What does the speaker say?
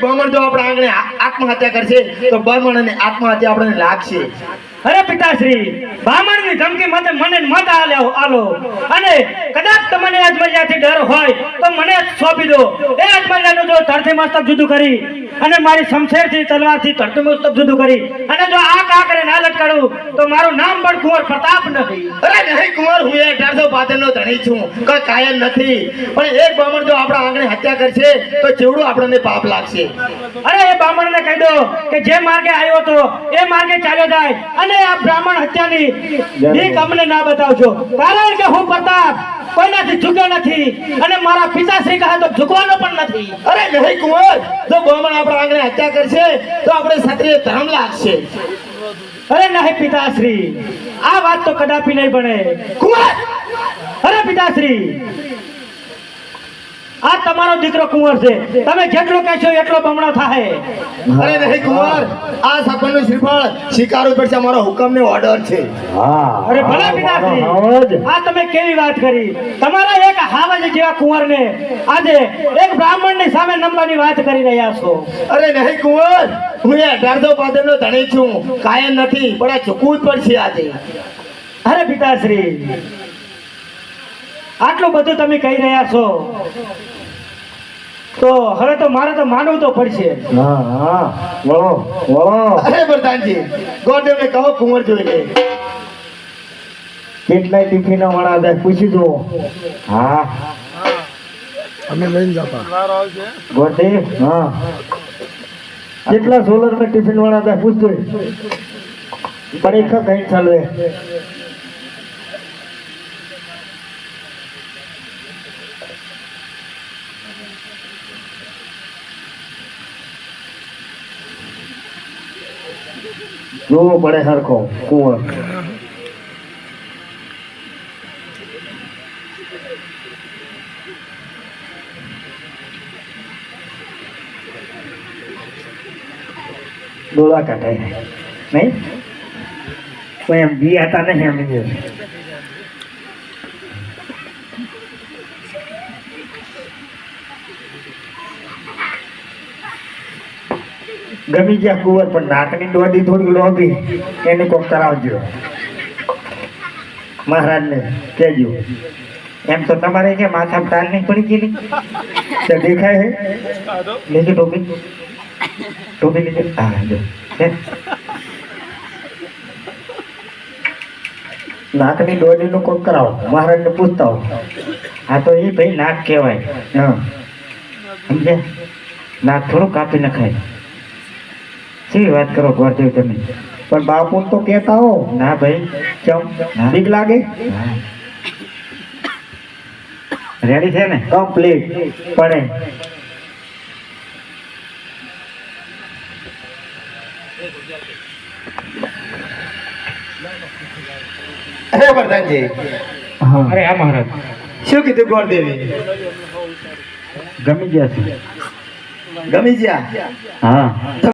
બ્રાહ્મણ જો આપણા આંગણે આત્મહત્યા અરે પિતાશ્રી બ્રાહ્મણની ધમકી માટે મને મત આલો. અને કદાચ તમને અજમલિયાથી ડર હોય, તો મને સોંપી દો. એ અજમલિયાનું જો ધરતી મસ્તક જુદું કરી અને મારી શમશેરથી તલવારથી ધરતી મસ્તક જુદું કરી. અને જો આ કા કરે ના લટકાડું તો મારું નામ પણ કુંવર પ્રતાપ નથી. અરે નહીં કુંવર હું એ અઢારસો પાછળનો ધણી છું. કોઈ કાયમ નથી. પણ એક બ્રાહ્મણ જો આપણા આંગણે હત્યા કરશે તો ચેવડું આપણને પાપ લાગશે. અરે એ બ્રાહ્મણને કહી દો કે જે માર્ગે આવ્યો હતો એ માર્ગે ચાલ્યો જાય. અને આ બ્રાહ્મણ હત્યાની ભીખ અમને ના બતાવજો. કારણ કે હું પ્રતાપ. કોઈનાથી ઝૂક્યો નથી. અને મારા પિતાશ્રી કહે તો ઝૂકવાનો પણ નથી. અરે નહીં કુંવર. જો બ્રાહ્મણ આપણા આંગણે હત્યા કરશે તો આપણે ક્ષત્રિય ધર્મ લાગશે. અરે નહીં પિતાશ્રી. આ વાત તો કદાપી નહીં બને. કુંવર! અરે પિતાશ્રી આ તમારો દીકરો કુંવર છે. તમે જેટલો કહેશો એટલો બમણો થાય અરે નહીં કુંવર આ સપનનું શ્રીફળ સ્વીકારવું પડશે અમારો હુકમને ઓર્ડર છે. અરે ભલા પિતાશ્રી આ તમે કેવી વાત કરી? તમારા એક હાવજ જેવા કુંવરને આજે એક બ્રાહ્મણની સામે નંબરની વાત કરી રહ્યા છો. અરે નહીં કુંવર હું એ અઢારસો પાછળનો ધણી છું. કાયમ નથી પણ આ ચૂકવું જ પડશે આજે. અરે પિતાશ્રી આટલું બધું તમે કહી રહ્યા છો. તો હવે તો મારે તો માનવું તો પડશે. અરે પ્રધાનજી ગોરદેવને કહો કુંવર જોઈ લે. કેટલાય ટિફિનો વાળા હતા પૂછી જુઓ. હા. અમે લઈને જતા. ગોરદેવ હા. કેટલા સોલરમાં ટિફિન વાળા હતા પૂછજો. પરીક્ષા કઈ ચાલુ. જોવો પડે સરખો કુંવર. ડોળા કાઢાય નહીં? કોઈ એમ બી આતા નહીં એમ ગમી ગયા કુંવર, પણ નાકની દોડી થોડી લોભી. એને કોક કરાવજો. મહારાજને કહેજો. એમ તો તમારે કે માથામાં તાલ નહીં પડી ગયેલી? તો દેખાય હે? લેજો ટોપી. ટોપી લેજો. હા, જો? નાકની દોડીનું કોક કરાવો. મહારાજને પૂછતા હો હા, તો એ ભાઈ નાક કહેવાય. હા. સમજ્યા? નાક થોડું કાપી નખાય. શી વાત કરો ગોરદેવ તમે? પણ બાપુ તો કહેતા હો. ના ભાઈ. ચમ બીક લાગે? રેડી છે ને? કમ્પ્લીટ પડે. અરે પ્રધાનજી અરે આ મહારાજ. શું કીધું ગોરદેવી ગમી ગયા છે. ગમી ગયા? હા.